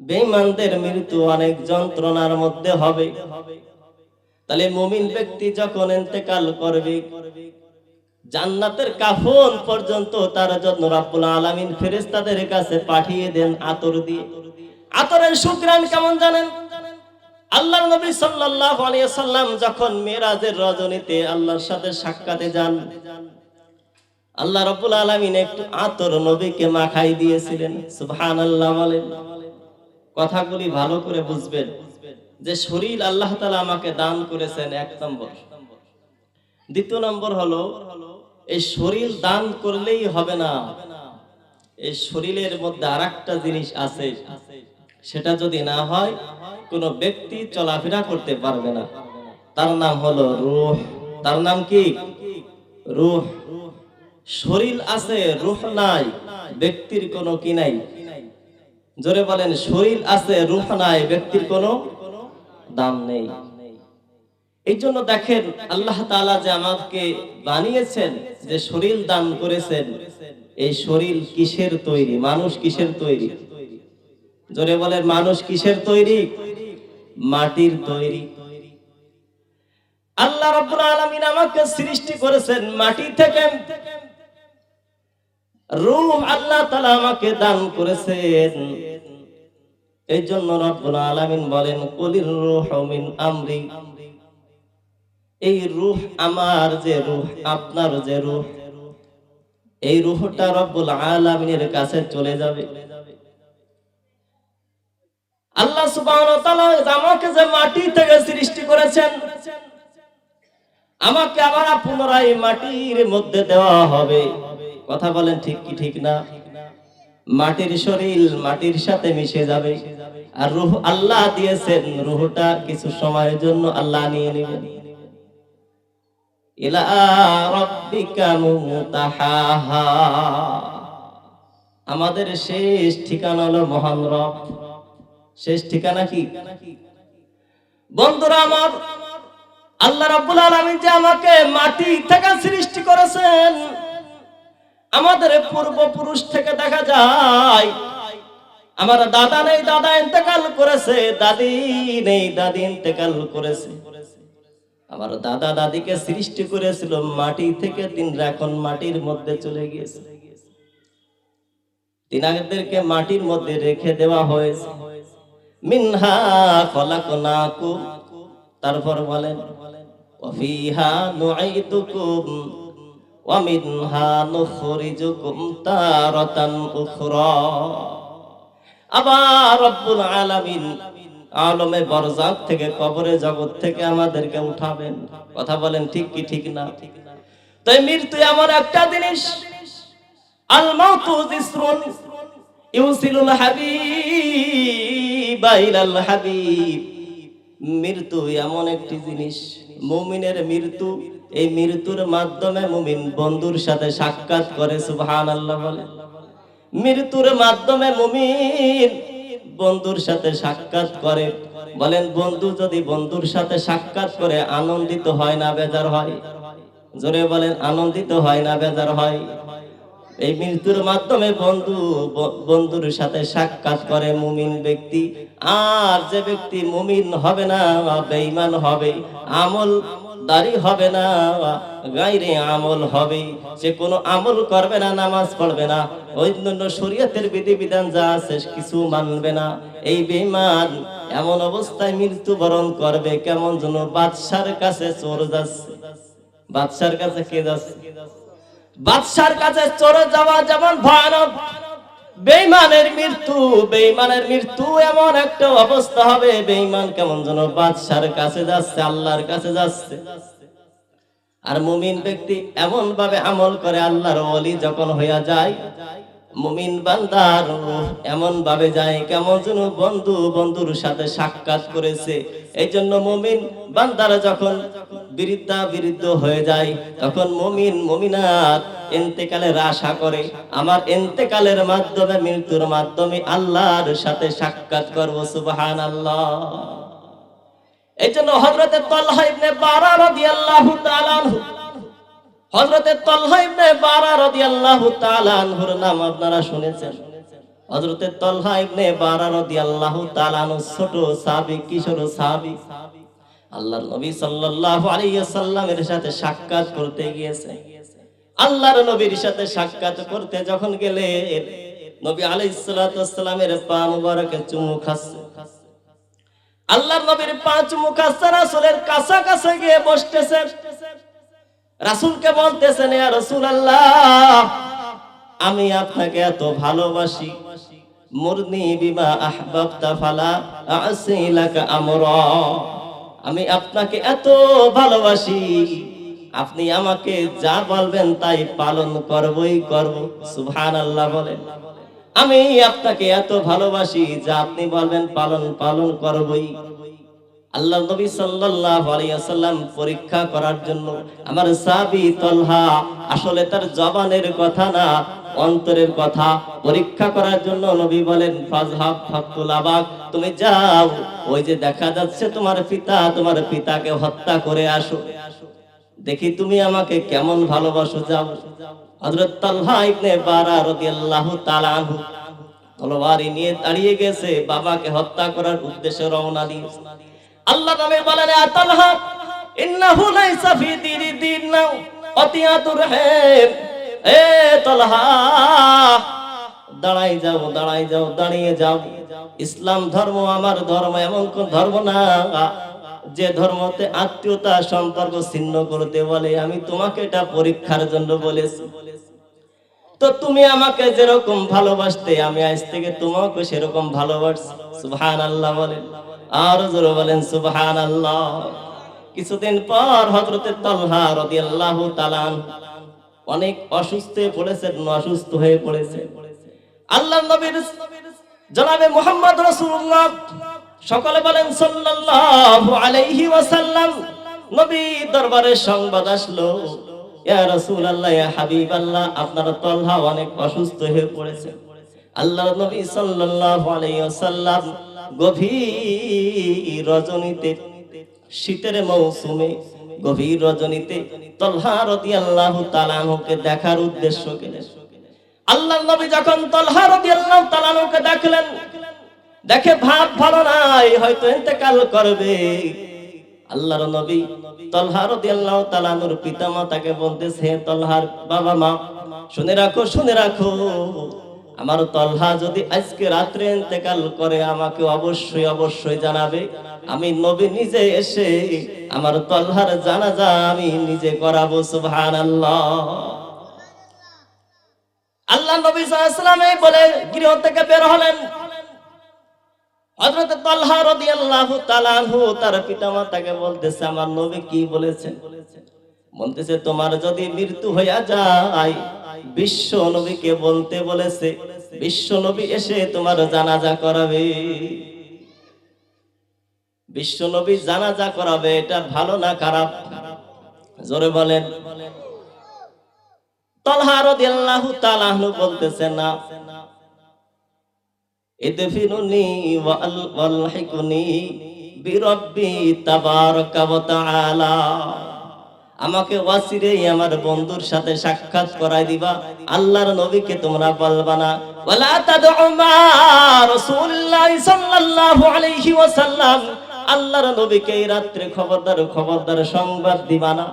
বেঈমানদের মৃত্যু অনেক যন্ত্রণার মধ্যে হবে। তাহলে মুমিন ব্যক্তি যখন ইন্তেকাল করবে, জান্নাতের কাফন পর্যন্ত তার জন্য রাব্বুল আলামিন ফেরেশতাদের কাছে পাঠিয়ে দেন আতর দিয়ে। আতরের সুগ্রাণ কেমন জানেন? আল্লাহ নবী সাল্লাল্লাহু আলাইহি সাল্লাম যখন মেরাজের রজনীতে আল্লাহর সাথে সাক্ষাতে যান, আল্লাহ রাব্বুল আলামিন একটু আতর নবীকে মাখাই দিয়েছিলেন। সুবহানাল্লাহ বলেন। কথাগুলি ভালো করে বুঝবেন যে শরীর আল্লাহ তালা আমাকে দান করেছেন এক নম্বর। দ্বিতীয় নম্বর হলো, এই শরীর দান করলেই হবে না। এই শরীরের মধ্যে আরেকটা জিনিস আছে, সেটা যদি না হয়, কোনো ব্যক্তি চলাফেরা করতে পারবে না। তার নাম হলো রূহ। তার নাম কি? রূহ। শরীর আছে, রূহ নাই, ব্যক্তির কোনো কি নাই। জোরে বলেন, শরীর আছে রূহ নাই, ব্যক্তির কোনো দাম নেই। এই জন্য দেখেন, আল্লাহ তাআলা যে আমাকে বানিয়েছেন, যে শরীর দান করেছেন, এই শরীর কিসের তৈরি? মানুষ কিসের তৈরি? জোরে বলেন, মানুষ কিসের তৈরি? মাটির তৈরি। আল্লাহ রাব্বুল আলামিন আমাকে সৃষ্টি করেছেন মাটি থেকে রূহ আল্লাহ তাআলা আমাকে দান করেছেন। এই জন্য রব্বুল আলামিন বলেন, কুলির রূহু মিন আমরি। এই রূহ আমার যে রূহ, আপনার যে রূহ, এই রূহটা রব্বুল আলামিনের কাছে চলে যাবে। আল্লাহ সুবহানাহু ওয়া তাআলা আমাকে যে মাটি থেকে সৃষ্টি করেছেন, আমাকে আবার পুনরায় মাটির মধ্যে দেওয়া হবে। কথা বলেন ঠিক কি ঠিক না? মাটির শরীর মাটির সাথে মিশে যাবে। আর রুহ আল্লাহ দিয়েছেন রুহটা কিছু সময়ের জন্য আল্লাহ নিয়ে নেবেন। আমাদের শেষ ঠিকানা হলো মহান রব। শেষ ঠিকানা কি? বন্ধুরা আমার, আল্লাহ রাব্বুল আলামিন যে আমাকে মাটি থেকে সৃষ্টি করেছেন আমাদের পূর্বপুরুষ থেকে দেখা যায়, আমার দাদা নেই, দাদা ইন্তেকাল করেছে, দাদি নেই, দাদি ইন্তেকাল করেছে। আমার দাদা দাদিকে সৃষ্টি করেছিল, মাটি থেকে তিনরা এখন মাটির মধ্যে চলে গিয়েছে। তিনাদেরকে মাটির মধ্যে রেখে দেওয়া হয়েছে। মিনহা খলাকনাকুম, তারপর বলেন ওয়াফিহা নুঈদুকুম আলমে থেকে কবরে জগৎ থেকে আমাদেরকে উঠাবেন। কথা বলেন ঠিক কি ঠিক না? তাই মৃত্যু এমন একটা জিনিস। হাবিব। মৃত্যু এমন একটি জিনিস। মুমিনের মৃত্যু এই মৃত্যুর মাধ্যমে মুমিন বন্ধুর সাথে সাক্ষাৎ করে সুবহান আল্লাহ বলে। মৃত্যুর মাধ্যমে মুমিন বন্ধুর সাথে সাক্ষাৎ করে। বলেন, বন্ধু যদি বন্ধুর সাথে সাক্ষাৎ করে, আনন্দিত হয় না, বেজার হয়। জোরে বলেন, আনন্দিত হয় না, বেজার হয়। এই মৃত্যুর মাধ্যমে বন্ধু বন্ধুর সাথে সাক্ষাৎ করে মুমিন ব্যক্তি। আর যে ব্যক্তি মুমিন হবে না বেঈমান হবে, আমল দাড়ি হবে না, গাইরে আমল হবে। সে কোনো আমল করবে না, নামাজ পড়বে না। অন্যান্য শরীয়তের বিধিবিধান যা আছে, কিছু মানবে না। এই বেঈমান এমন অবস্থায় মৃত্যুবরণ করবে, কেমন যেন বাদশার কাছে চোর যাচ্ছে। বাদশার কাছে কে যাচ্ছে? বাদশার কাছে চলে যাওয়া যেমন ভয়ানক। বেইমানের মৃত্যু বেইমানের মৃত্যু এমন একটা অবস্থা হবে বেইমান কেমন যেন বাদশার কাছে যাচ্ছে, আল্লাহর কাছে যাচ্ছে। আর মুমিন ব্যক্তি এমন ভাবে আমল করে আল্লাহর অলি যখন হইয়া যায় মুমিন বান্দার এমন ভাবে যায় কেমন যেন বন্ধু বন্ধুর সাথে সাক্ষাৎ করেছে। এই জন্য মুমিন বান্দারা যখন বিরুদ্ধা বিরুদ্ধ হয়ে যায়, তখন মুমিন মুমিনাত এন্তেকালের আশা করে। আমার এন্তেকালের মাধ্যমে, মৃত্যুর মাধ্যমে আল্লাহর সাথে সাক্ষাৎ করব সুবহান আল্লাহ এই জন্য হজরতের তল্লাহ ইবনে বারা রাদিয়াল্লাহু তাআলা আনহু হযরতে তালহা বারা রাদিয়াল্লাহু তাআলা আনহুর নাম আপনারা শুনেছেন। হযরতে তলহা বারা রাদিয়াল্লাহু তাআলা আনহু ছোট সাহাবী, কিশোর সাহাবী। আল্লাহর নবী সাল্লাল্লাহু আলাইহি সাল্লামের সাথে সাক্ষাৎ করতে গিয়েছে। আল্লাহর নবীর সাথে সাক্ষাৎ করতে যখন গেলে নবী আলাইহিস সালাতু ওয়াসসালামের পা মুবারকে চুমু খাচ্ছে। আল্লাহর নবীর পা চুমু খাচ্ছে, রাসূলের কাছাকাছি গিয়ে বসতেছে। রাসূলকে বলতেছেন রাসূলুল্লাহ, আমি আপনাকে এত ভালোবাসি। মুরনি বিমা আহবাবতা আমি আপনাকে এত ভালোবাসি। আপনি আমাকে যা বলবেন তাই পালন করবই করব। সুবহানাল্লাহ বলেন। আমি আপনাকে এত ভালোবাসি যা আপনি বলবেন পালন পালন করবই। আল্লাহ নবী সাল্লাল্লাহু আলাইহি ওয়াসাল্লাম পরীক্ষা করার জন্য আমার সাহাবী তলহা আসলে তার জবানের কথা না, অন্তরের কথা পরীক্ষা করার জন্য নবী বলেন, ফাজহাব ফাকুল আবাক, তুমি যাও, ওই যে দেখা যাচ্ছে তোমার পিতা, তোমার পিতাকে হত্যা করে আসো। দেখি তুমি আমাকে কেমন ভালোবাসো, যাও। হযরত তালহা ইবনে বারা রাদিয়াল্লাহু তাআলা আনহু তলোয়ারি নিয়ে দাঁড়িয়ে গেছে, বাবাকে হত্যা করার উদ্দেশ্যে রওনা দিয়েছে আল্লাহ নবী বলেন "ইয়া তালহা, ইন্নাহু লাইসা ফি দীন অতিয়াতুর হেম। এ দাঁড়াই যাও দাঁড়াই যাও, দাঁড়িয়ে যাও। ইসলাম ধর্ম আমার ধর্ম, এমন কোন ধর্ম না। যে ধর্মতে আত্মীয়তা, সম্পর্ক ছিন্ন করতে বলে, আমি তোমাকে এটা পরীক্ষার জন্য বলেছি। তো তুমি আমাকে যেরকম ভালোবাসতে, আমি আজ থেকে তোমাকে সেরকম ভালোবাসি সুবহান আল্লাহ বলেন। আর জোরে বলেন সুবহান আল্লাহ কিছুদিন পর হজরতে তলহা তাআলা আনহু অনেক অসুস্থ পড়েছেন, অসুস্থ হয়ে পড়েছে আল্লাহ নবীর জনাবে মুহাম্মদ রাসূলুল্লাহ সকলে বলেন, সাল্লাল্লাহু আলাইহি ওয়াসাল্লাম। নবী দরবারে সংবাদ আসলো, ইয়া রাসূলুল্লাহ, ইয়া হাবিবাল্লাহ, আপনার তলহা অনেক অসুস্থ হয়ে পড়েছে আল্লাহ নবী সাল্লাল্লাহু আলাইহি ওয়াসাল্লাম গভীর রজনীতে, শীতের মৌসুমে গভীর রজনীতে তলহা রাদিয়াল্লাহু তাআলা আনহুকে দেখার উদ্দেশ্য গেলেন। আল্লাহ নবী যখন তলহা রাদিয়াল্লাহু তাআলা আনহুকে দেখলেন, দেখে ভাব ভালো নাই, হয়তো ইন্তেকাল করবে। আল্লাহর নবী তলহা রাদিয়াল্লাহু তাআলা আনহুর পিতামাতাকে বলতেছে, হে তলহার বাবা মা, শুনে রাখো শুনে রাখো। আমার তলহা যদি আজকে রাত্রে ইন্তেকাল করে, আমাকে অবশ্যই অবশ্যই জানাবে। আমি নবী নিজে এসে আমার তলহার জানাজা আমি নিজে করাবো, সুবহানাল্লাহ। আল্লাহ নবী সাল্লাল্লাহু বলে গৃহ থেকে বের হলেন। বলতেছে, আমার নবী কি বলেছেন বলতেছে তোমার যদি মৃত্যু হইয়া যায় বিশ্ব নবীকে বলতে বলেছে বিশ্ব নবী এসে তোমার জানাজা করাবে। বিশ্ব নবী জানাজা করাবে, এটা ভালো না খারাপ? জোরে বলেন। তলহা রাদিয়াল্লাহু তাআলা আনহু বলতেছে, না। আমাকে ওয়াসিরে আমার বন্ধুর সাথে সাক্ষাৎ করাই দিবা। আল্লাহর নবীকে তোমরা বলবা না। ওয়ালা তাদউ মা রাসূলুল্লাহ সাল্লাল্লাহু আলাইহি ওয়াসাল্লাম। আল্লাহর নবীকে এই রাত্রে খবরদার খবরদার সংবাদ দিবা না।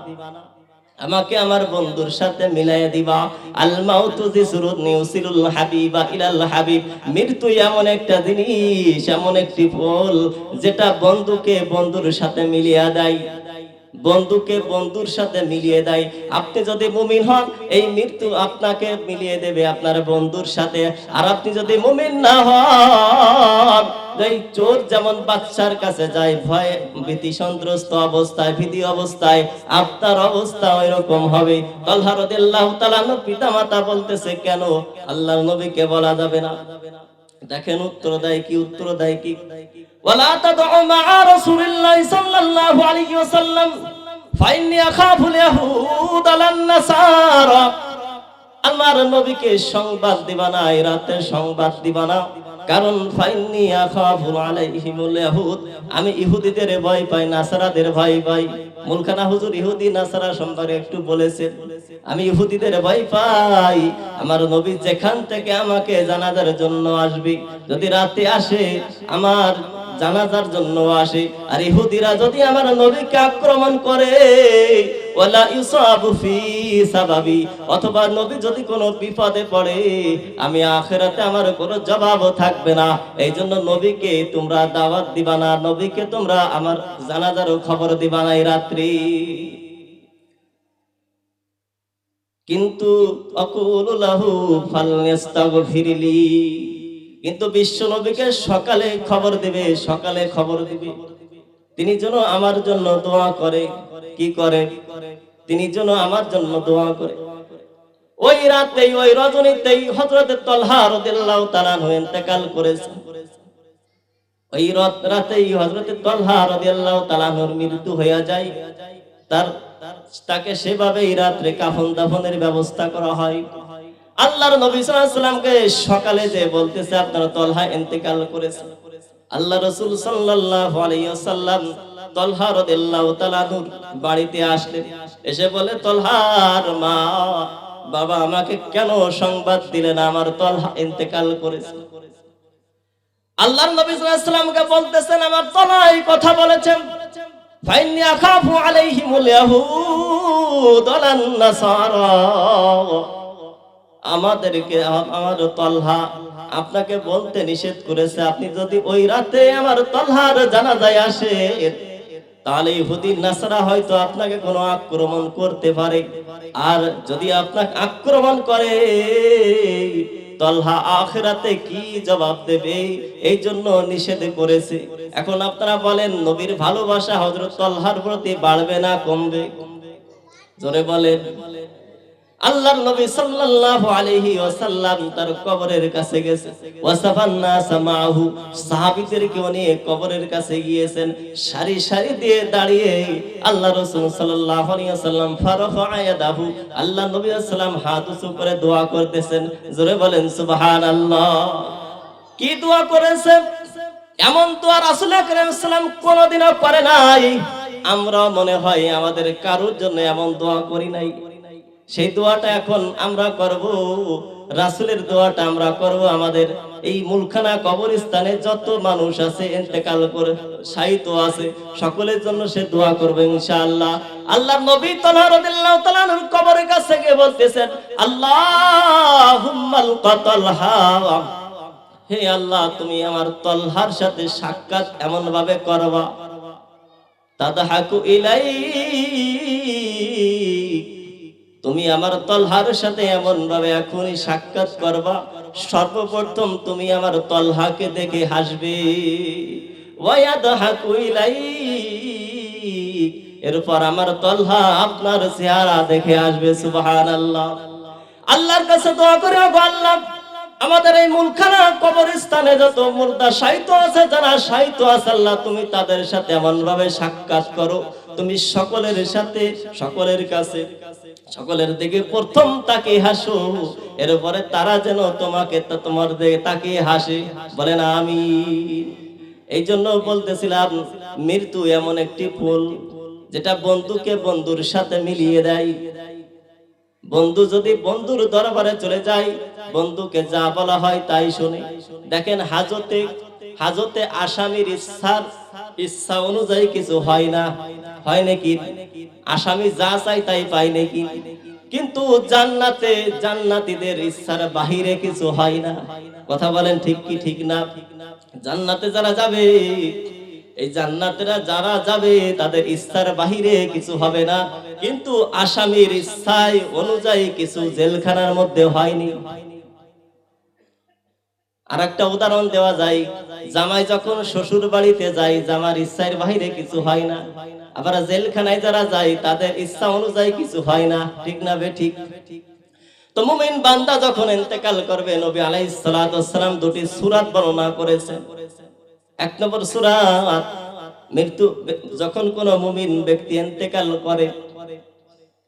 আমাকে আমার বন্ধুর সাথে মিলাই দিবা। আল মাউতু যিসরুদ নিউসিলুল হাবিবা ইলাল হাবিব। মৃত্যু এমন একটা জিনিস, এমন একটি ফল, যেটা বন্ধুকে বন্ধুর সাথে মিলিয়া দেয়। বন্ধুকে বন্ধুর সাথে মিলিয়ে দেয়। আপনি যদি মুমিন হন, এই মৃত্যু আপনাকে মিলিয়ে দেবে আপনার বন্ধুর সাথে। আর আপনি যদি মুমিন না হন এই চোর যেমন বাচ্চার কাছে যায়, ভয়ে ভীতি সন্ত্রস্ত অবস্থায়, ভীতি অবস্থায়, আপনার অবস্থা ওই রকম হবে তাআলা পিতা মাতা বলতেছে, কেন? আল্লাহর নবীকে বলা যাবে না। দেখেন উত্তর দেয় কি উত্তর দেয় কি? ওয়ালা তাদউ মা রাসূলিল্লাহ সাল্লাল্লাহু আলাইহি ওয়াসাল্লাম ফাইন্নি আখাফুল ইয়াহুদ আলান নাসারা আমার নবীকে সংবাদ দিবা না, এই রাতে সংবাদ দিবা না। কারণ ফাইন্নি আখাফু আলাইহিমুল ইয়াহুদ আমি ইহুদিদের ভয় পাই, নাসারাদের ভয় পাই। মুলখানা হুজুর ইহুদি, নাসারা সম্পর্কে একটু বলেছেন। আমি ইহুদিদের ভয় পাই। আমার নবী যেখান থেকে আমাকে জানাজার জন্য আসবে, যদি রাতে আসে, আমার জানাজার জন্য আসে। আর ইহুদিরা যদি আমার নবীকে আক্রমণ করে, ওয়ালা ইউসাবু ফি সাবাবি, অথবা নবী যদি কোনো বিপদে পড়ে, আমি আখেরাতে আমার কোনো জবাবও থাকবে না। এই জন্য নবীকে তোমরা দাওয়াত দিবা না, নবীকে তোমরা আমার জানাজারও খবর দিবা না এই রাত্রি। কিন্তু কিন্তু বিশ্ব নবীকে সকালে খবর দেবে, সকালে খবর দিবে। তিনি যেন আমার জন্য দোয়া করে। কি করে? তিনি যেন আমার জন্য দোয়া করে। ওই রাতেই, ওই রজনীতেই হযরতে তলহা রাদিয়াল্লাহু তাআলা ইন্তেকাল করেছেন। ওই রাত রাতেই হযরতে তলহা রাদিয়াল্লাহু তাআলার মৃত্যু হয়ে যায়। তার তাকে সেভাবে এই রাত্রে কাফন দাফনের ব্যবস্থা করা হয়। আল্লাহর নবী সাল্লাল্লাহু সকালে যে বলতেছে, আপনার তলহা ইন্তেকাল করেছে আল্লাহ রাসূল সাল্লাল্লাহু আলাইহি ওয়াসাল্লাম তলহা রাদিয়াল্লাহু তাআলার বাড়িতে আসলেন। এসে বলে, তলহার মা, বাবা আমাকে কেন সংবাদ দিলেন? আমার তলহা ইন্তেকাল করেছে। আল্লাহর নবী সাল্লাল্লাহু বলতেছেন, আমার তলাই কথা বলেছেন। ফাইন্নি আখাফু আলাইহিমুল ইয়াহুদ নাসারা। আমাদেরকে, আমার তলহা আপনাকে বলতে নিষেধ করেছে, আপনি যদি ওই রাতে আমার তলহার জানাজায় আসে তাহলে ইহুদি নাসারা হয়তো আপনাকে কোনো আক্রমণ করতে পারে। আর যদি আপনাকে আক্রমণ করে তলহা আখেরাতে কি জবাব দেবে? এই জন্য নিষেধ করেছে। এখন আপনারা বলেন, নবীর ভালোবাসা হজরত তলহার প্রতি বাড়বে না, কমবে? জোরে বলেন। আল্লাহর নবী সাল্লাল্লাহু আলাইহি ওয়াসাল্লাম তার কবরের কাছে গেছে। ওয়াসাফান নাস মাহু। সাহাবীদেরকে নিয়ে কবরের কাছে গিয়েছেন। সারি সারি দিয়ে দাঁড়িয়ে আল্লাহ রাসূল সাল্লাল্লাহু আলাইহি ওয়াসাল্লাম ফারাফা ইয়াদাহু আল্লাহ নবী সাল্লাম হাত উঁচু করে দোয়া করতেছেন। জোরে বলেন, সুবহানাল্লাহ। কি দোয়া করেছেন? এমন দোয়া রাসূল আকরাম সাল্লাম কোনোদিনও করে নাই। আমরা মনে হয় আমাদের কারোর জন্য এমন দোয়া করি নাই। সেই দোয়াটা এখন আমরা করব, রাসুলের দোয়াটা আমরা করব, আমাদের এই মুলখানা কবরস্থানে যত মানুষ আছে, ইন্তেকাল করে সাহিত্য আছে, সকলের জন্য সে দোয়া করবে ইনশাআল্লাহ। আল্লাহ নবী তাআলা তাআলার কবরের কাছে গিয়ে বলতেছেন, আল্লাহুম্মাল কাতালহা হে আল্লাহ, তুমি আমার তলহার সাথে সাক্ষাৎ এমন ভাবে করবা। তাদহাকু ইলাই তুমি আমার তলহার সাথে এমন ভাবে এখনই সাক্ষাৎ করবা, সর্বপ্রথম তুমি আমার তলহাকে দেখে হাসবে। এরপর আমার তলহা আপনার চেহারা দেখে আসবে, সুবহানাল্লাহ। আল্লাহর কাছে দোয়া করে আল্লাহ, আমাদের এই মুলখানা কবরস্থানে যত মুর্দা সাহিত্য আছে, যারা সাহিত্য আছে, আল্লাহ তুমি তাদের সাথে এমন ভাবে সাক্ষাৎ করো। তুমি সকলের সাথে, সকলের কাছে। সকলের দিকে প্রথম তাকে হাসো। এরপরে তারা যেন তোমাকে তোমার দিকে তাকে হাসে। বলেন আমি এই জন্য বলতেছিলাম, মৃত্যু এমন একটি ফুল যেটা বন্ধুকে বন্ধুর সাথে মিলিয়ে দেয়। বন্ধু যদি বন্ধুর দরবারে চলে যায়, বন্ধুকে যা বলা হয় তাই শুনে। দেখেন, হাজতে হাজতে আসামির ইচ্ছার ইচ্ছা অনুযায়ী কিছু হয় না। হয় নাকি? আসামি যা চাই তাই পায় নাকি? কিন্তু জান্নাতে জান্নাতীদের ইচ্ছার বাহিরে কিছু হয় না। কথা বলেন ঠিক কি ঠিক না? জান্নাতে যারা যাবে, এই জান্নাতেরা যারা যাবে, তাদের ইচ্ছার বাহিরে কিছু হবে না। কিন্তু আসামির ইচ্ছায় অনুযায়ী কিছু জেলখানার মধ্যে হয়নি। আর একটা উদাহরণ দেওয়া যায়, জামাই যখন শ্বশুর বাড়িতে যায়, জামার ইচ্ছার বাহিরে কিছু হয় না। আবার জেলখানায় যারা যায়, তাদের ইচ্ছা অনুযায়ী কিছু হয় না। ঠিক না বে ঠিক?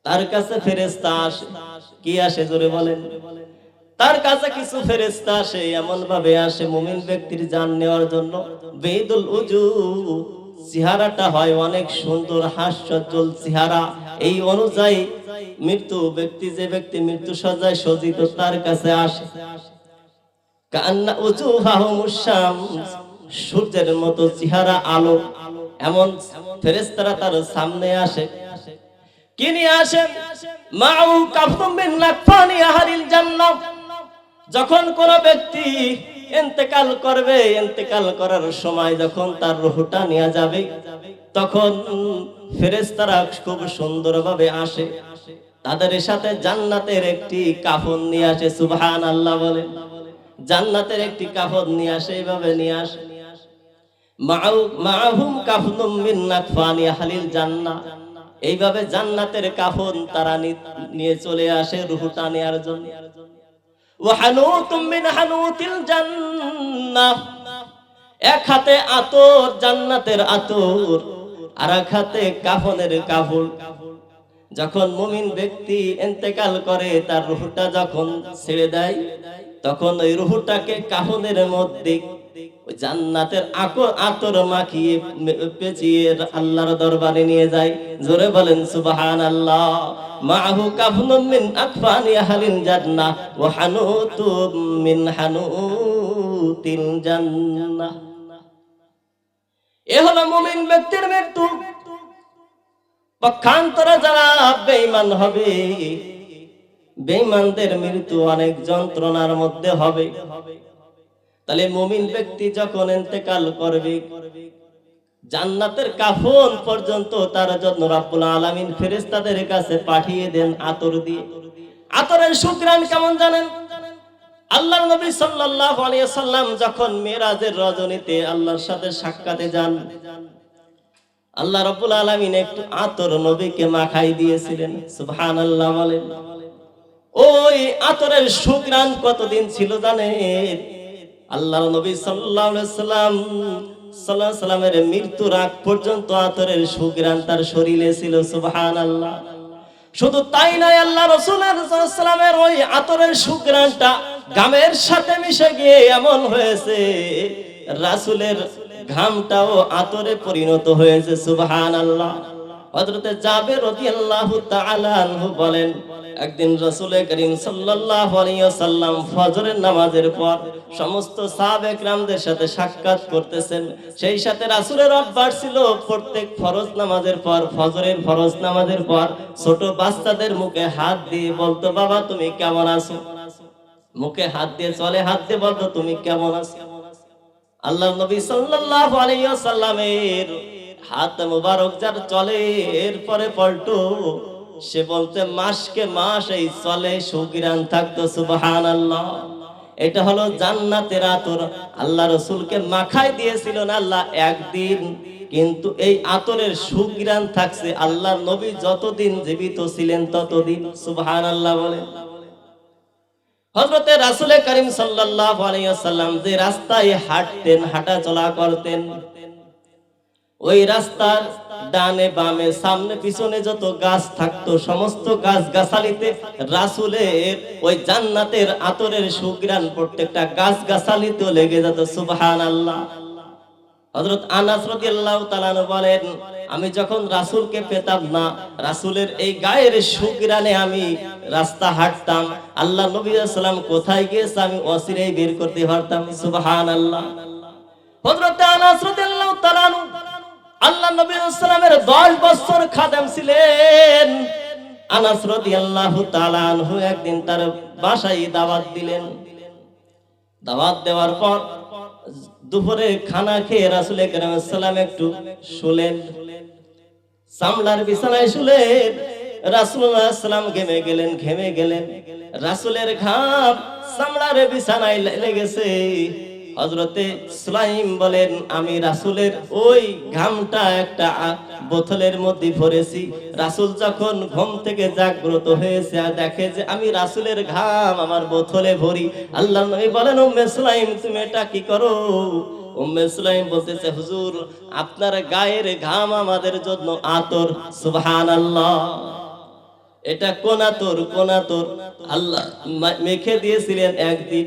তার কাছে ফেরেস্তা আসে। কি আসে জোরে বলেন? তার কাছে কিছু ফেরেস্তা আসে এমন ভাবে আসে মুমিন ব্যক্তির জান নেওয়ার জন্য। বেদুল উজু, চেহারাটা হয় অনেক সুন্দর, হাস্যজ্জ্বল চেহারা। এই অনুযায়ী মৃত্যু ব্যক্তি, যে ব্যক্তি মৃত্যু সজ্জায় সজ্জিত, তার কাছে আসে। কান্না উজুহাহুমুশ শামস সূর্যের মতো চেহারা, আলো। এমন ফেরেশতারা তার সামনে আসে। কি নিয়ে আসেন, মাউ কাফতুম বিন লাকফানি আহারিল জান্নাহ। যখন কোন ব্যক্তি ইন্তেকাল করবে, ইন্তেকাল করার সময় যখন তার রুহটা নিয়ে যাবে, তখন ফেরেশতারা খুব সুন্দরভাবে আসে। তাদের সাথে জান্নাতের একটি কাফন নিয়ে আসে সুবহান আল্লাহ বলে জান্নাতের একটি কাফন নিয়ে আসে এইভাবে নিয়ে আসে। এইভাবে জান্নাতের কাফন তারা নিয়ে চলে আসে রুহটা নেয়ার জন্য। من حنوت الجنة এক হাতে আতর, জান্নাতের আতর, আর এক হাতে কাফনের কাফন। যখন মুমিন ব্যক্তি ইন্তেকাল করে, তার রুহটা যখন ছেড়ে দেয়, তখন ওই রুহটাকে কাফনের মধ্যে ওই জান্নাতের আতর মাখিয়ে পেঁচিয়ে আল্লাহর দরবারে নিয়ে যায়। জোরে বলেন সুবহান আল্লাহ মাহু এ হলো মুমিন ব্যক্তির মৃত্যু। পক্ষান্তরে যারা বেঈমান হবে, বেঈমানদের মৃত্যু অনেক যন্ত্রণার মধ্যে হবে। তাহলে মুমিন ব্যক্তি যখন ইন্তেকাল করবে, জান্নাতের কাফন পর্যন্ত তার কাছে পাঠিয়ে দেন আতর দিয়ে। আতরের কেমন জানেন? আল্লাহ নবী সাল্লাল্লাহু আলাইহি যখন রজনীতে আল্লাহর সাথে সাক্ষাতে যান, আল্লাহ একটু আতর নবীকে মাখাই দিয়েছিলেন বলেন। ওই আতরের সুগ্রাণ কতদিন ছিল জানেন? আল্লাহর নবী সাল্লাল্লাহু আলাইহি সাল্লাম আলাইহি সাল্লামের মৃত্যুর আগ পর্যন্ত আতরের সুগ্রাণ তার শরীরে ছিল, সুবহানাল্লাহ। শুধু তাই নয়, আল্লাহ রসুলের সাল্লামের ওই আতরের সুগ্রাণটা গামের সাথে মিশে গিয়ে এমন হয়েছে, রাসুলের ঘামটাও আতরে পরিণত হয়েছে সুবহান আল্লাহ হযরতে জাবের রাদিয়াল্লাহু তাআলা আনহু বলেন, একদিন রাসূলের করিম সাল্লাল্লাহু আলাইহি ওয়াসাল্লাম ফজরের নামাজের পর সমস্ত সাহাবে کرامদের সাথে সাক্ষাৎ করতেছেন। সেই সাথে রাসূলের অভ্যাস ছিল প্রত্যেক ফরজ নামাজের পর, ফজরের ফরজ নামাজের পর ছোট বাচ্চাদের মুখে হাত দিয়ে বলতো, বাবা, তুমি কেমন আছো? মুখে হাত দিয়ে চলে, হাত দিয়ে বলতো, তুমি কেমন আছো? আল্লাহ নবী সাল্লাল্লাহু আলাইহি ওয়াসাল্লামের হাত মুবারক যার চলে, এরপরে পল্টো, সে বলতে, মাসকে মাস এই চলে, সুগিরান থাকতো, সুবহানাল্লাহ। এটা হলো জান্নাতের আতর। আল্লাহ রসুলকে মাখাই না আল্লাহ, একদিন। কিন্তু এই আতরের সুগিরান থাকছে আল্লাহ নবী যতদিন জীবিত ছিলেন ততদিন সুবহান আল্লাহ বলেন হজরতে রাসুলে করিম সাল্লাল্লাহু আলাইহি ওয়াসাল্লাম যে রাস্তায় হাঁটতেন হাঁটা চলা করতেন ওই রাস্তার ডানে বামে, সামনে পিছনে যত গাছ থাকতো, সমস্ত গাছ গাছালিতে রাসুলের ওই জান্নাতের আতরের সুগ্রাণ প্রত্যেকটা গাছ গাছালিতেও লেগে যেত, সুবহানাল্লাহ। হযরত আনাস রাদিয়াল্লাহু তাআলা বলেন, আমি যখন রাসূলকে পেতাম না, রাসূলের এই গায়ের সুগ্রানে আমি রাস্তা হাঁটতাম। আল্লাহ নবী সাল্লাম কোথায় গিয়েছে আমি অসিরেই বের করতে পারতাম, সুবহানাল্লাহ। হযরত আনাস আল্লাহ নবী সাল্লামের 10 বছর খাদেম ছিলেন। আনাস রাদিয়াল্লাহু তাআলা আনহু একদিন তার বাসায় দাওয়াত দিলেন। দাওয়াত দেওয়ার পর দুপুরে খানা খেয়ে রাসুল সালাম একটু শুলেন। সামলার বিছানায় শুলেন। সাল্লাম ঘেমে গেলেন ঘেমে গেলেন। রাসুলের ঘাম সামলার বিছানায় লেগেছে। হজরতে সুলাইম বলেন, আমি রাসুলের ওই ঘামটা একটা বোতলের মধ্যে ভরেছি। রাসুল যখন ঘুম থেকে জাগ্রত হয়েছে আর দেখে যে আমি রাসুলের ঘাম আমার বোতলে ভরি, আল্লাহ নবী বলেন, উম্মে সুলাইম, তুমি এটা কি করো? উম্মে সুলাইম বলতেছে, হুজুর, আপনার গায়ের ঘাম আমাদের জন্য আতর, সুবহানাল্লাহ। এটা কোনাতর কোনাতর আল্লাহ মেখে দিয়েছিলেন একদিন।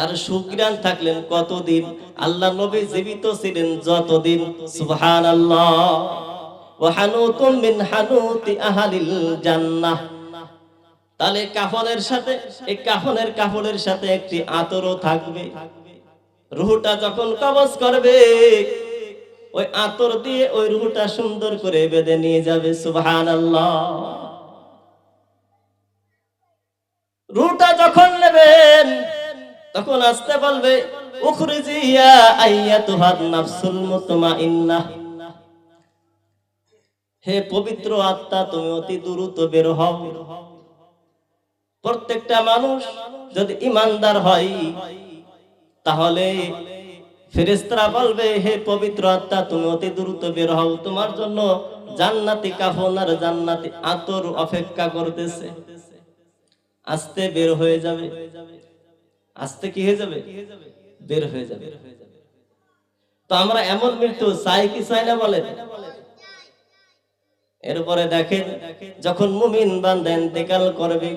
তার সুগ্রাণ থাকলেন কতদিন? আল্লাহ নবী জীবিত ছিলেন যতদিন? সুবহান আল্লাহ ও হানুতুম মিন আহালিল তাহলে কাফনের সাথে, এই কাফনের কাপড়ের সাথে একটি আতরও থাকবে। রুহুটা যখন কবজ করবে, ওই আতর দিয়ে ওই রুহুটা সুন্দর করে বেঁধে নিয়ে যাবে সুবহান আল্লাহ রুহুটা যখন নেবেন তখন আসতে বলবে হে পবিত্র আত্মা, তুমি অতি দ্রুত বের হও। প্রত্যেকটা মানুষ যদি ইমানদার হয়, তাহলে ফেরেশতারা বলবে, হে পবিত্র আত্মা, তুমি অতি দ্রুত বের হও। তোমার জন্য জান্নাতি কাফন আর জান্নাতি আতর অপেক্ষা করতেছে। আস্তে বের হয়ে যাবে। আস্তে কি হয়ে যাবে? বের হয়ে যাবে। তো আমরা এমন মৃত্যু, চাই কি, চাই না বলেন? এরপরে দেখেন, যখন মুমিন বান্দা ইন্তেকাল করবে,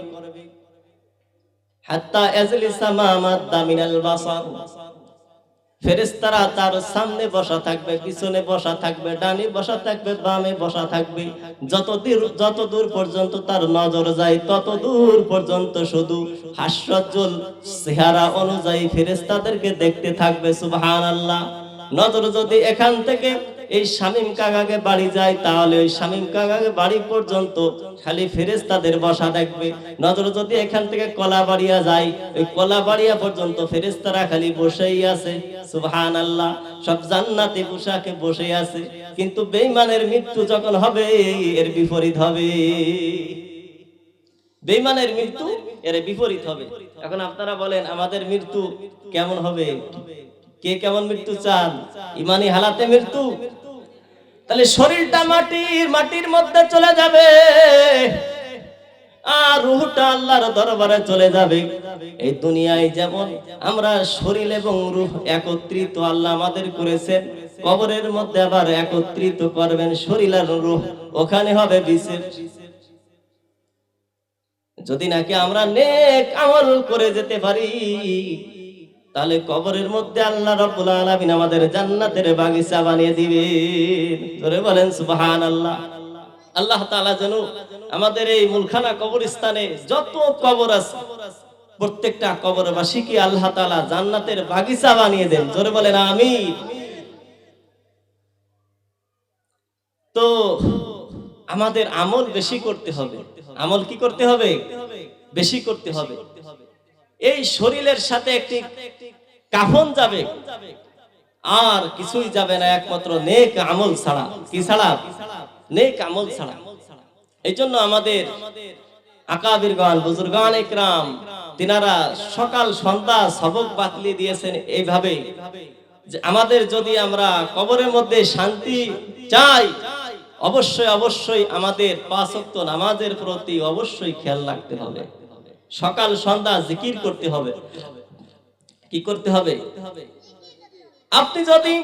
হাত্তা এজলিসা মামাদ্দা দামিনাল বাসার। ফেরেশতারা তার সামনে বসা থাকবে, পিছনে বসা থাকবে, ডানে বসা থাকবে, বামে বসা থাকবে। যত দূর যত দূর পর্যন্ত তার নজর যায়, তত দূর পর্যন্ত শুধু হাস্যজ্জ্বল চেহারা অনুযায়ী ফেরেস্তাদেরকে দেখতে থাকবে, সুবহানাল্লাহ। নজর যদি এখান থেকে এই শামীম কাকাকে বাড়ি যায়, তাহলে ওই শামীম কাকাকে বাড়ি পর্যন্ত খালি ফেরেশতাদের বসা দেখবে। নজর যদি এখান থেকে কলাবাড়িয়া যায়, ওই কলাবাড়িয়া পর্যন্ত ফেরেশতারা খালি বসেই আছে। সুবহানাল্লাহ, সব জান্নাতি পোশাকে বসে আছে। কিন্তু বেঈমানের মৃত্যু যখন হবে, এর বিপরীত হবে। বেঈমানের মৃত্যু, এর বিপরীত হবে। এখন আপনারা বলেন, আমাদের মৃত্যু কেমন হবে? কে কেমন মৃত্যু চান? ইমানি হালাতে মৃত্যু? তাহলে শরীরটা মাটির মাটির মধ্যে চলে যাবে। আর রুহটা আল্লাহর দরবারে চলে যাবে। এই দুনিয়ায় যেমন আমরা শরীর এবং রূহ একত্রিত আল্লাহ আমাদের করেছেন, কবরের মধ্যে আবার একত্রিত করবেন শরীর আর রূহ। ওখানে হবে বিশেষ যদি নাকি আমরা নেক আমল করে যেতে পারি তাহলে কবরের মধ্যে আল্লাহ রাব্বুল আলামিন আমাদের জান্নাতের বাগিচা বানিয়ে দিবেন। ধরে বলেন, সুবহানাল্লাহ। আল্লাহ তাআলা যেন আমাদের এই মুলখানা কবরস্থানে যত কবর আছে, প্রত্যেকটা কবরবাসীকে আল্লাহ তাআলা জান্নাতের বাগিচা বানিয়ে দেন। জোরে বলেন, আমিন। তো আমাদের আমল বেশি করতে হবে। আমল কি করতে হবে? বেশি করতে হবে। এই শরীরের সাথে একটি কাফন যাবে। আর কিছুই যাবে না, একমাত্র নেক আমল ছাড়া। কি ছাড়া? নেক আমল ছাড়া। এই জন্য আমাদের আকাবিরগণ একরাম, তিনারা সকাল সন্ধ্যা সবক বাতলি দিয়েছেন এইভাবে। আমাদের যদি আমরা কবরের মধ্যে শান্তি চাই, অবশ্যই অবশ্যই আমাদের পাঁচ নামাজের প্রতি অবশ্যই খেয়াল রাখতে হবে। সকাল, সন্ধ্যা জিকির করতে হবে। কি করতে হবে? আপনি যদি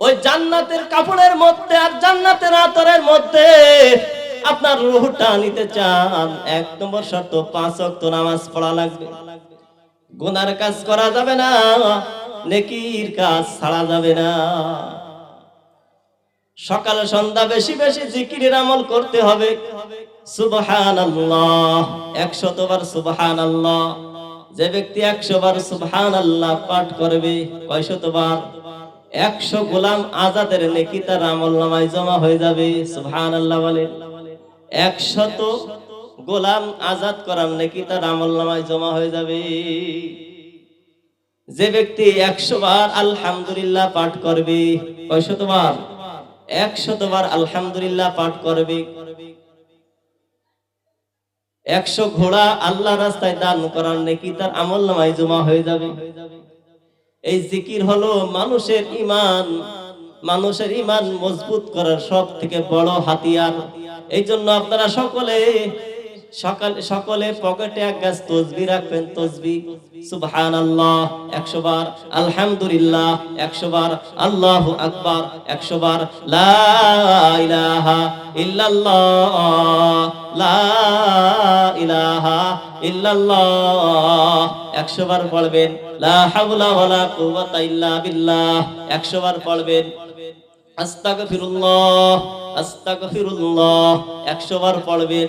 ওই জান্নাতের কাপড়ের মধ্যে আর জান্নাতের আতরের মধ্যে আপনার রুহটা নিতে চান, এক নম্বর শর্ত, পাঁচ ওয়াক্ত নামাজ পড়া লাগবে। গুনার কাজ করা যাবে না, নেকির কাজ ছাড়া যাবে না। সকাল সন্ধ্যা বেশি বেশি জিকিরের আমল করতে হবে। সুবহান আল্লাহ একশত বার সুবহান আল্লাহ যে ব্যক্তি একশো বার সুবহান আল্লাহ পাঠ করবে কয়শত বার একশো গোলাম আজাদের নেকি তার আমল নামায় জমা হয়ে যাবে সুবহান আল্লাহ বলে। একশত গোলাম আজাদ করার নেকি তার আমল নামায় জমা হয়ে যাবে। যে ব্যক্তি একশো বার আলহামদুলিল্লাহ পাঠ করবে কয়শত বার একশত বার আলহামদুলিল্লাহ পাঠ করবে। একশো ঘোড়া আল্লাহ রাস্তায় দান করার নাকি তার আমল নামায় জমা হয়ে যাবে। এই জিকির হলো মানুষের ইমান মানুষের ইমান মজবুত করার সব থেকে বড় হাতিয়ার। এই জন্য আপনারা সকলে, সকাল, সকলে পকেটে এক গাছ তসবি রাখবেন, তসবি। সুবহান আল্লাহ বার আলহামদুলিল্লাহ, একশো বার আল্লাহ আকবার, একশো বার লা ইলাহা ইল্লাল্লাহ, লা ইলাহা ইল্লাল্লাহ, একশো বার পড়বেন, লা হাওলা ওয়ালা কুওয়াতা ইল্লা বিল্লাহ, একশো বার পড়বেন, আস্তাগফিরুল্লাহ আস্তাগফিরুল্লাহ, একশো বার পড়বেন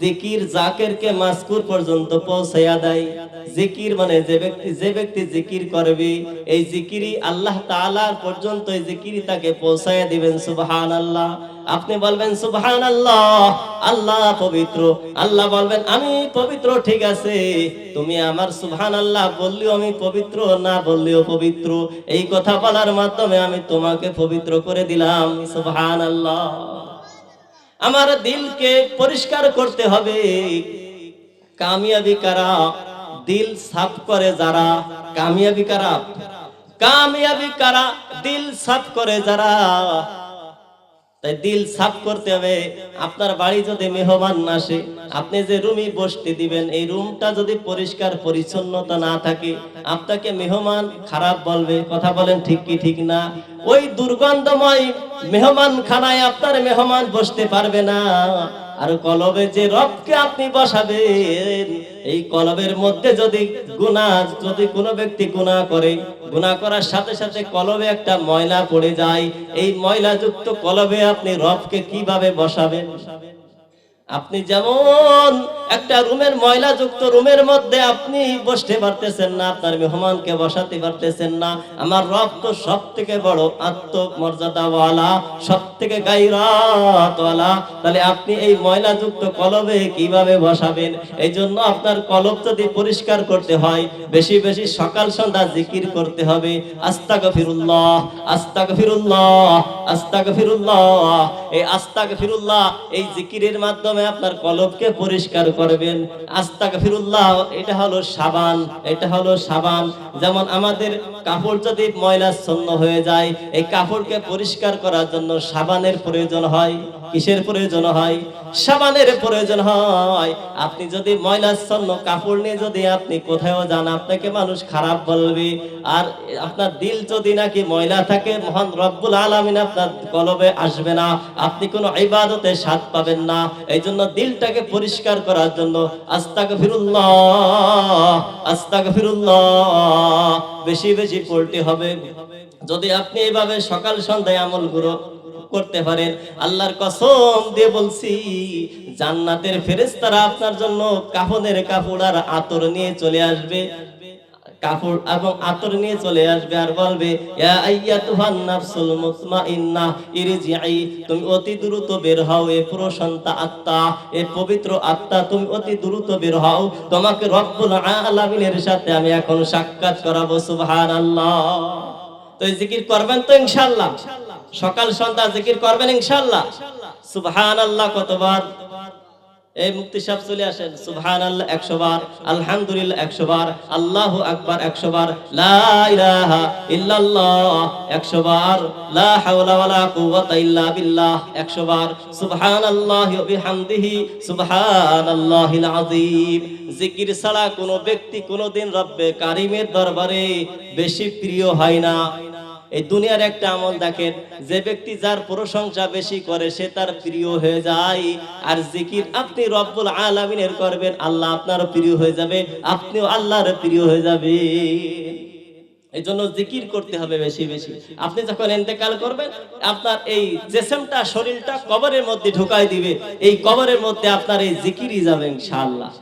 জিকির জাকেরকে মাসকুর পর্যন্ত পৌঁছাইয়া দেয়। জিকির মানে যে ব্যক্তি যে ব্যক্তি জিকির করবে, এই জিকিরই আল্লাহ তাআলার পর্যন্ত এই জিকিরই তাকে পৌঁছাইয়া দিবেন, সুবহানাল্লাহ। আপনি বলবেন, সুবহানাল্লাহ, আল্লাহ আল্লাহ পবিত্র। আল্লাহ বলবেন, আমি পবিত্র, ঠিক আছে। তুমি আমার সুবহান আল্লাহ বললেও আমি পবিত্র, না বললেও পবিত্র। এই কথা বলার মাধ্যমে আমি তোমাকে পবিত্র করে দিলাম, সুবহানাল্লাহ। আমার দিলকে পরিষ্কার করতে হবে। কামিয়াবি কারা? দিল সাফ করে যারা। কামিয়াবি কারা? কামিয়াবি কারা? দিল সাফ করে যারা। তাই দিল সাফ করতে হবে। আপনার বাড়ি যদি মেহমান না আসে, আপনি যে রুমই বসতে দিবেন, এই রুমটা যদি পরিষ্কার পরিচ্ছন্নতা না থাকে, আপনাকে মেহমান খারাপ বলবে। কথা বলেন ঠিক কি ঠিক না? ওই দুর্গন্ধময় মেহমান খানায় আপনার মেহমান বসতে পারবে না। আর কলবে যে রবকে আপনি বসাবেন, এই কলবের মধ্যে যদি গুনাহ, যদি কোনো ব্যক্তি গুনাহ করে, গুনাহ করার সাথে সাথে কলবে একটা ময়লা পড়ে যায়, এই ময়লাযুক্ত কলবে আপনি রবকে কীভাবে বসাবেন? আপনি যেমন একটা রুমের ময়লাযুক্ত রুমের মধ্যে আপনি বসতে পারতেছেন না, আপনার মেহমানকে বসাতে পারতেছেন না। আমার রব তো সব থেকে বড় আত্মমর্যাদাওয়ালা সব থেকে গাইরাতওয়ালা। তাহলে আপনি এই ময়লাযুক্ত কলবে কীভাবে বসাবেন? এই জন্য আপনার কলব যদি পরিষ্কার করতে হয়, বেশি বেশি সকাল সন্ধ্যা জিকির করতে হবে। আস্তাক ফিরুল্লাহ আস্তাক আস্তাগফিরুল্লাহ আস্তাগফিরুল্লাহ আস্তাগফিরুল্লাহ। এই আস্তাক আস্তাগফিরুল্লাহ, এই জিকিরের মাধ্যমে আপনার কলবকে পরিষ্কার করবেন। আস্তাগফিরুল্লাহ, এটা হলো সাবান, এটা হলো সাবান। যেমন আমাদের কাপড় যদি ময়লাচ্ছন্ন হয়ে যায়, এই কাপড়কে পরিষ্কার করার জন্য সাবানের প্রয়োজন হয়, কিসের প্রয়োজন হয়? সাবানের প্রয়োজন হয়। আপনি যদি ময়লাচ্ছন্ন কাপড় নিয়ে যদি আপনি কোথাও যান, আপনাকে মানুষ খারাপ বলবে। আর আপনার দিল যদি নাকি ময়লা থাকে, মহান রব্বুল আলামিন আপনার কলবে আসবে না। আপনি কোনো ইবাদতে স্বাদ পাবেন না। এই জন্য দিলটাকে পরিষ্কার করার জন্য আস্তাক আস্তাক বেশি বেশি পড়তে হবে। যদি আপনি এভাবে সকাল সন্ধ্যায় আমলগুলো করতে পারেন, আল্লাহর কসম দিয়ে বলছি, জান্নাতের ফেরেস্তারা আপনার জন্য কাফনের কাপড় আর আতর নিয়ে চলে আসবে। কাপড় এবং আতর নিয়ে চলে আসবে আর বলবে তুমি অতি দ্রুত বের হও, এ প্রশান্তা আত্মা, এ পবিত্র আত্মা, তুমি অতি দ্রুত বের হও, তোমাকে রব্বুল আলামিনের সাথে আমি এখন সাক্ষাৎ করাবো, সুবহানাল্লাহ। তো জিকির করবেন তো ইনশাআল্লাহ? সকাল সন্ধ্যা জিকির করবেন ইনশাআল্লাহ? সুবহানাল্লাহ কতবার? এই মুক্তি সাহেব চলে আসেন। সুবহান আল্লাহ একশো বার, আলহামদুলিল্লাহ একশো বার, আল্লাহ আকবার একশো বার একশো বার একশো বার ছাড়া কোনো ব্যক্তি কোনোদিন রব্বে কারিমের দরবারে বেশি প্রিয় হয় না। এই দুনিয়ার একটা আমল দেখেন, যে ব্যক্তি যার প্রশংসা বেশি করে, সে তার প্রিয় হয়ে যায়। আর জিকির আপনি রব্বুল আলামিনের করবেন, আল্লাহ আপনারও প্রিয় হয়ে যাবে, আপনিও আল্লাহর প্রিয় হয়ে যাবে। এই জন্য জিকির করতে হবে বেশি বেশি। আপনি যখন ইন্তেকাল করবেন, আপনার এই জেসেমটা, শরীরটা কবরের মধ্যে ঢুকাই দিবে, এই কবরের মধ্যে আপনার এই জিকিরই যাবে ইনশাআল্লাহ।